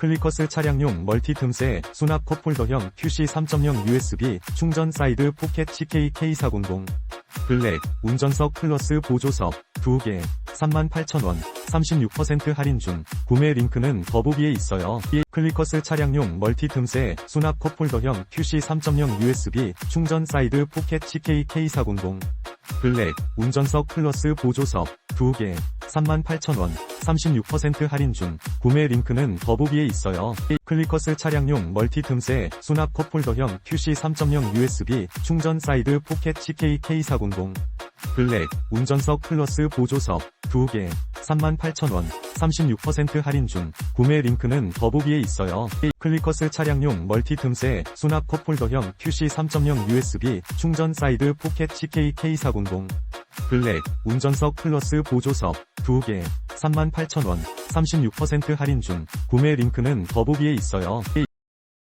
클리커스 차량용 멀티 틈새 수납 컵홀더형 QC 3.0 USB 충전 사이드 포켓 CK K400 블랙 운전석 플러스 보조석 2개 38,000원 36% 할인 중 구매 링크는 더보기에 있어요. 이 클리커스 차량용 멀티 틈새 수납 컵홀더형 QC 3.0 USB 충전 사이드 포켓 CK K400 블랙 운전석 플러스 보조석 2개 38,000원 36% 할인 중 구매 링크는 더보기에 있어요. 이 클리커스 차량용 멀티 틈새 수납 컵홀더형 QC 3.0 USB 충전 사이드 포켓 CK K400 블랙 운전석 플러스 보조석 2개 38,000원 36% 할인 중 구매 링크는 더보기에 있어요. 이 클리커스 차량용 멀티 틈새 수납 컵홀더형 QC 3.0 USB 충전 사이드 포켓 CK K400 블랙 운전석 플러스 보조석 2개 38,000원 36% 할인 중 구매 링크는 더보기에 있어요. 이